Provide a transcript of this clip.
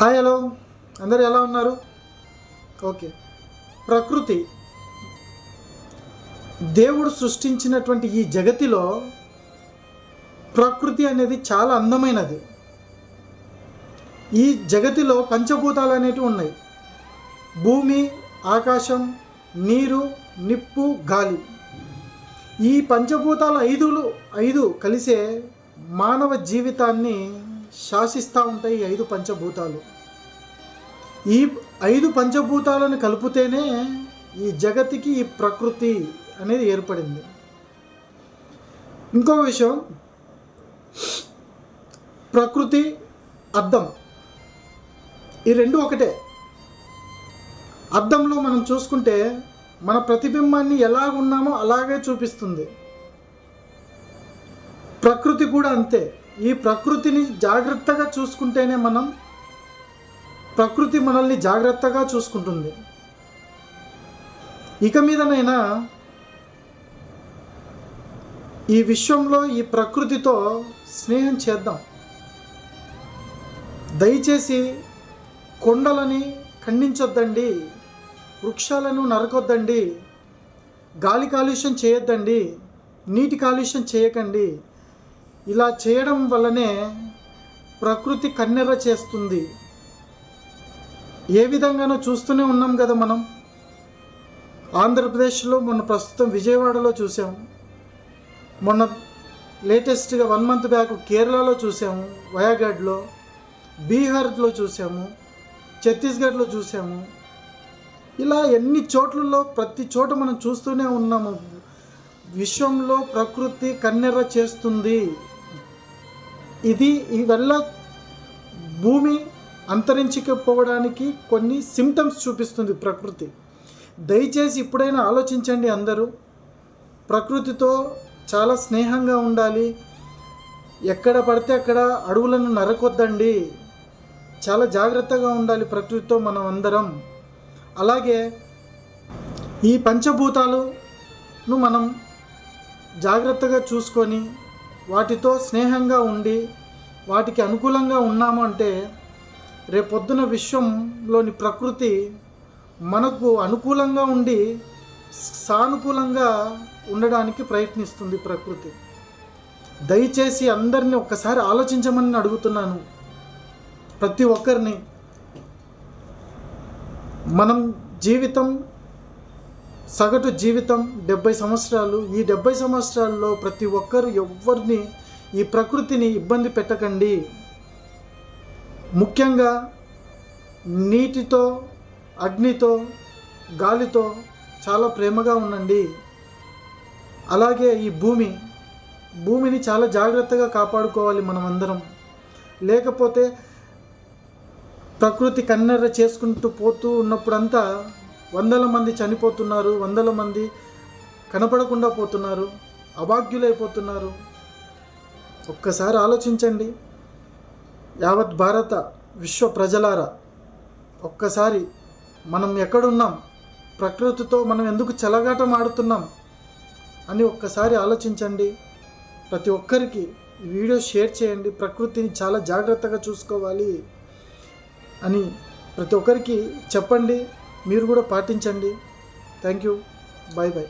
Hi hello అందరు ఎలా ఉన్నారు? ఓకే ప్రకృతి. దేవుడు సృష్టించినటువంటి ఈ జగతిలో ప్రకృతి అనేది చాలా అందమైనది. ఈ జగతిలో పంచభూతాలు అనేటివి ఉన్నాయి. భూమి ఆకాశం నీరు నిప్పు గాలి. ఈ పంచభూతాలు ఐదులు ఐదు కలిసే మానవ జీవితాన్ని శాసిస్తూ ఉంటాయి ఐదు పంచభూతాలు. ఈ ఐదు పంచభూతాలను కలిపితేనే ఈ జగతికి ఈ ప్రకృతి అనేది ఏర్పడింది. ఇంకో విషయం ప్రకృతి అద్దం. ఈ రెండు ఒకటే. అద్దంలో మనం చూసుకుంటే మన ప్రతిబింబాన్ని ఎలా ఉన్నామో అలాగే చూపిస్తుంది. ప్రకృతి కూడా అంతే. ఈ ప్రకృతిని జాగ్రత్తగా చూసుకుంటేనే మనం ప్రకృతి మనల్ని జాగ్రత్తగా చూసుకుంటుంది. ఇక మీదనైనా ఈ విశ్వంలో ఈ ప్రకృతితో స్నేహం చేద్దాం. దయచేసి కొండలని ఖండించొద్దండి వృక్షాలను నరకొద్దండి గాలి కాలుష్యం చేయొద్దండి నీటి కాలుష్యం చేయకండి. ఇలా చేయడం వల్లనే ప్రకృతి కన్నెర్ర చేస్తుంది. ఏ విధంగానో చూస్తూనే ఉన్నాం కదా మనం. ఆంధ్రప్రదేశ్లో మొన్న ప్రస్తుతం విజయవాడలో చూసాం మొన్న లేటెస్ట్గా వన్ మంత్ బ్యాక్ కేరళలో చూసాము వయాగఢ్లో బీహార్లో చూసాము ఛత్తీస్గఢ్లో చూసాము ఇలా ఎన్ని చోట్లలో ప్రతి చోట మనం చూస్తూనే ఉన్నాము. విశ్వంలో ప్రకృతి కన్నెర్ర చేస్తుంది. ఇది ఇవల్ల భూమి అంతరించకపోవడానికి కొన్ని సిమ్టమ్స్ చూపిస్తుంది ప్రకృతి. దయచేసి ఇప్పుడైనా ఆలోచించండి అందరూ. ప్రకృతితో చాలా స్నేహంగా ఉండాలి. ఎక్కడ పడితే అక్కడ అడవులను నరకొద్దండి. చాలా జాగ్రత్తగా ఉండాలి ప్రకృతితో మనం అందరం. అలాగే ఈ పంచభూతాలను మనం జాగ్రత్తగా చూసుకొని వాటితో స్నేహంగా ఉండి వాటికి అనుకూలంగా ఉన్నాము అంటే రేపొద్దున విశ్వంలోని ప్రకృతి మనకు అనుకూలంగా ఉండి సానుకూలంగా ఉండడానికి ప్రయత్నిస్తుంది ప్రకృతి. దయచేసి అందరినీ ఒక్కసారి ఆలోచించమని అడుగుతున్నాను. ప్రతి ఒక్కరిని. మనం జీవితం సగటు జీవితం డెబ్బై సంవత్సరాలు. ఈ డెబ్బై సంవత్సరాల్లో ప్రతి ఒక్కరు ఎవరిని ఈ ప్రకృతిని ఇబ్బంది పెట్టకండి. ముఖ్యంగా నీటితో అగ్నితో గాలితో చాలా ప్రేమగా ఉండండి. అలాగే ఈ భూమి భూమిని చాలా జాగ్రత్తగా కాపాడుకోవాలి మనమందరం. లేకపోతే ప్రకృతి కన్నెర్ర చేసుకుంటూ పోతూ ఉన్నప్పుడంతా వందల మంది చనిపోతున్నారు వందల మంది కనపడకుండా పోతున్నారు అభాగ్యులైపోతున్నారు. ఒక్కసారి ఆలోచించండి. యావత్ భారత విశ్వ ప్రజలారా ఒక్కసారి మనం ఎక్కడున్నాం ప్రకృతితో మనం ఎందుకు చెలగాటం ఆడుతున్నాం అని ఒక్కసారి ఆలోచించండి. ప్రతి ఒక్కరికి ఈ వీడియో షేర్ చేయండి. ప్రకృతిని చాలా జాగ్రత్తగా చూసుకోవాలి అని ప్రతి ఒక్కరికి చెప్పండి. మీరు కూడా పాటించండి. Thank you bye bye